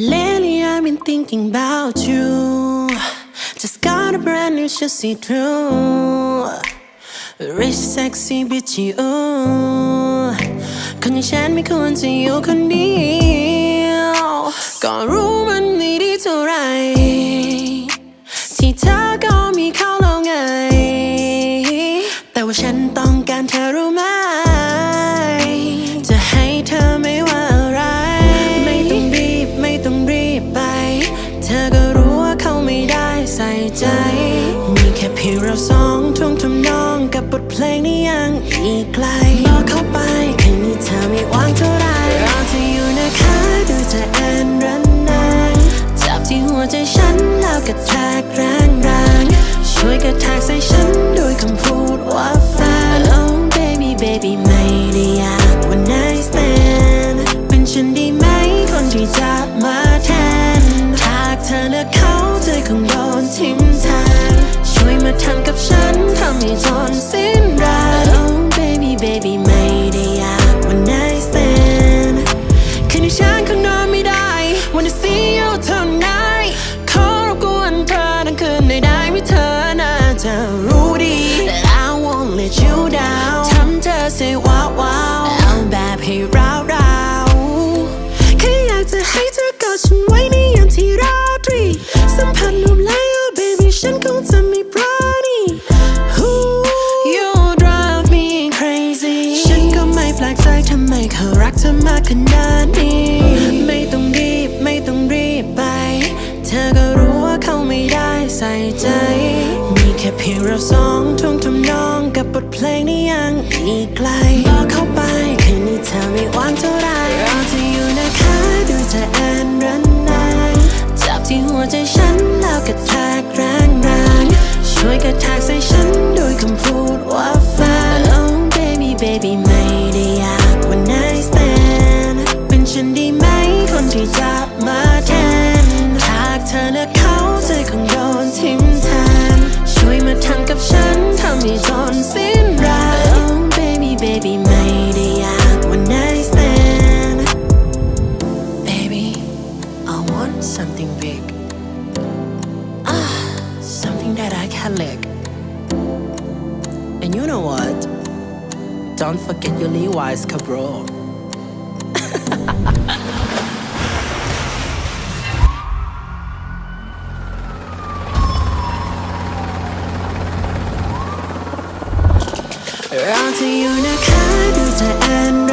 Lately I've been thinking about you. Just got a brand new shit see through. Rich sexy bitchy ooh คนอย่างฉันไม่ควรจะอยู่คนเดียว ก็รู้มันไม่ดีเท่าไหร อีกไกลบอกเข้าไปแค่นี้เธอไม่ว่างเท่าไรเราจะอยู่นะคะดูจะแอนรันนางจับที่หัวใจฉันแล้วกระแทกแรงแรงๆช่วยกระแทกใส่ฉันด้วยคำพูดว่า Wanna see you tonight ขอรบกวนเธอทั้งคืนได้ได้ไหมเธอน่าจะรู้ดี That I won't let you down ทำเธอ say ว้าวว้าวเอาแบบให้ร้าวร้าวแค่อยากจะให้เธอกอดฉันไว้ในยามที่ราตรี สัมผัสลมไหล oh baby ฉันคงจะไม่ปราณี You drive me crazy ฉันก็ไม่แปลกใจทำไมเขารักเธอมากขนาดนี้ ค่เพียงเราสองท่วงทำนองกับบทเพลงนี้ยังอีกไกลบอกเข้าไปคืนนี้เธอไม่ว่างเท่าไรเราจะอยู่นะคะดูเธอแอนรันนางจับที่หัวใจฉันแล้วกระแทกแรง something that I can lick And you know what Don't forget your Levi's cabro เราจะอ